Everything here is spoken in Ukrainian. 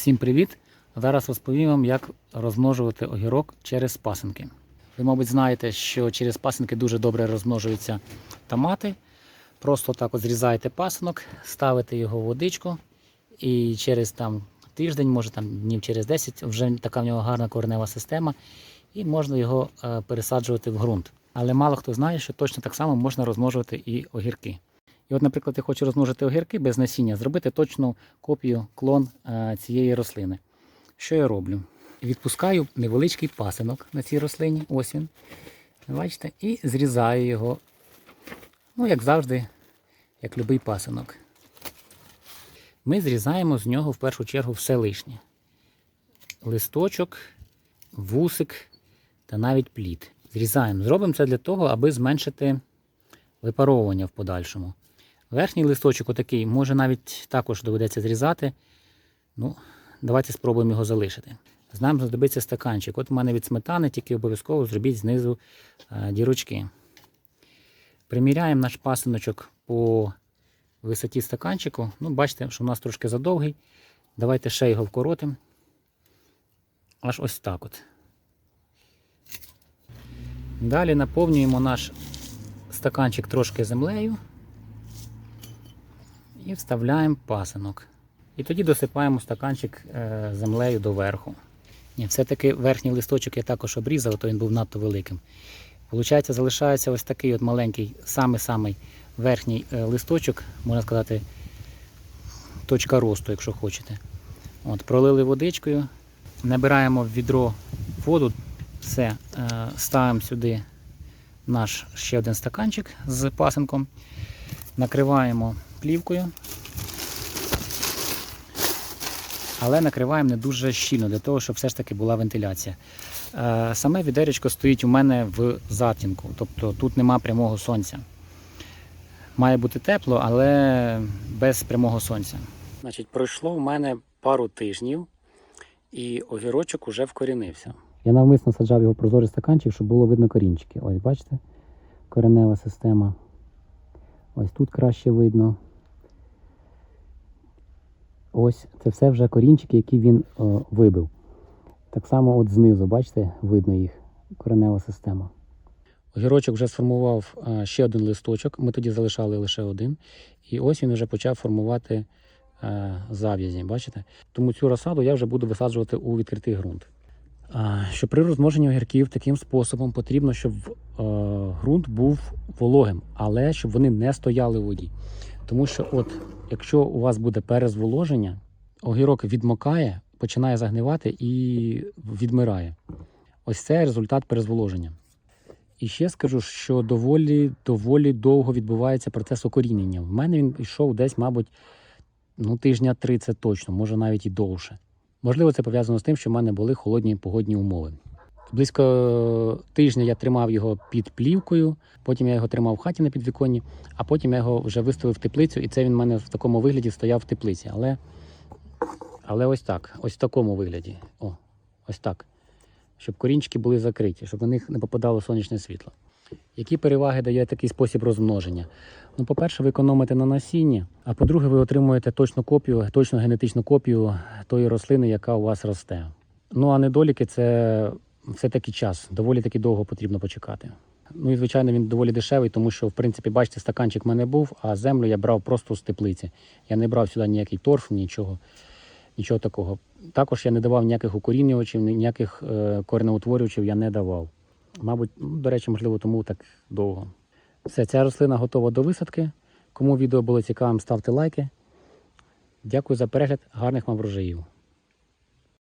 Всім привіт! Зараз розповім вам, як розмножувати огірок через пасинки. Ви, мабуть, знаєте, що через пасинки дуже добре розмножуються томати. Просто так от зрізаєте пасинок, ставите його в водичку, і через там, тиждень, може там днів через 10, вже така в нього гарна коренева система, і можна його е, пересаджувати в ґрунт. Але мало хто знає, що точно так само можна розмножувати і огірки. І от, наприклад, я хочу розмножити огірки без насіння, зробити точну копію клон е, цієї рослини. Що я роблю? Відпускаю невеличкий пасинок на цій рослині, ось він. Бачите, і зрізаю його, ну, як завжди, як любий пасинок. Ми зрізаємо з нього в першу чергу все лишнє. Листочок, вусик та навіть плід. Зрізаємо. Зробимо це для того, аби зменшити випаровування в подальшому. Верхній листочок отакий, може навіть також доведеться зрізати. Ну, давайте спробуємо його залишити. Нам знадобиться стаканчик. От у мене від сметани, тільки обов'язково зробіть знизу е, дірочки. Приміряємо наш пасиночок по висоті стаканчику. Ну, бачите, що у нас трошки задовгий. Давайте ще його вкоротимо. Аж ось так от. Далі наповнюємо наш стаканчик трошки землею і вставляємо пасинок. І тоді досипаємо стаканчик е, землею доверху. Ні, все-таки верхній листочок я також обрізав, то він був надто великим. Получається, залишається ось такий от маленький, самий-самий верхній е, листочок, можна сказати, точка росту, якщо хочете. От, Пролили водичкою, набираємо в відро воду, все, е, ставимо сюди наш ще один стаканчик з пасинком, накриваємо плівкою. Але накриваємо не дуже щільно, для того, щоб все ж таки була вентиляція. Е, Саме відеречко стоїть у мене в затінку, тобто тут нема прямого сонця. Має бути тепло, але без прямого сонця. Значить, пройшло в мене пару тижнів, і огірочок уже вкорінився. Я навмисно саджав його в прозорий стаканчик, щоб було видно корінчики. Ось, бачите, коренева система. Ось тут краще видно. Ось це все вже корінчики, які він е, вибив. Так само от знизу, бачите, видно їх, коренева система. Огірочок вже сформував е, ще один листочок, ми тоді залишали лише один. І ось він вже почав формувати е, зав'язі, бачите? Тому цю розсаду я вже буду висаджувати у відкритий ґрунт. Що при розмноженні огірків таким способом потрібно, щоб ґрунт був вологим, але щоб вони не стояли в воді. Тому що, от, якщо у вас буде перезволоження, огірок відмокає, починає загнивати і відмирає. Ось це результат перезволоження. І ще скажу, що доволі доволі довго відбувається процес окорінення. В мене він йшов десь, мабуть, ну, тижня 30 точно, може навіть і довше. Можливо, це пов'язано з тим, що в мене були холодні погодні умови. Близько тижня я тримав його під плівкою, потім я його тримав в хаті на підвіконні, а потім я його вже виставив в теплицю, і це він в мене в такому вигляді стояв в теплиці. Але, але ось так, ось в такому вигляді. О, ось так. Щоб корінчики були закриті, щоб на них не попадало сонячне світло. Які переваги дає такий спосіб розмноження? Ну, по-перше, ви економите на насінні, а по-друге, ви отримуєте точну копію, точну генетичну копію тої рослини, яка у вас росте. Ну а недоліки це все-таки час. Доволі таки довго потрібно почекати. Ну і звичайно, він доволі дешевий, тому що, в принципі, бачите, стаканчик в мене був, а землю я брав просто з теплиці. Я не брав сюди ніякий торф, нічого, нічого такого. Також я не давав ніяких укорінювачів, ніяких е, коренеутворювачів я не давав. Мабуть, ну, до речі, можливо, тому так довго. Все, ця рослина готова до висадки. Кому відео було цікавим, ставте лайки. Дякую за перегляд, гарних вам врожаїв.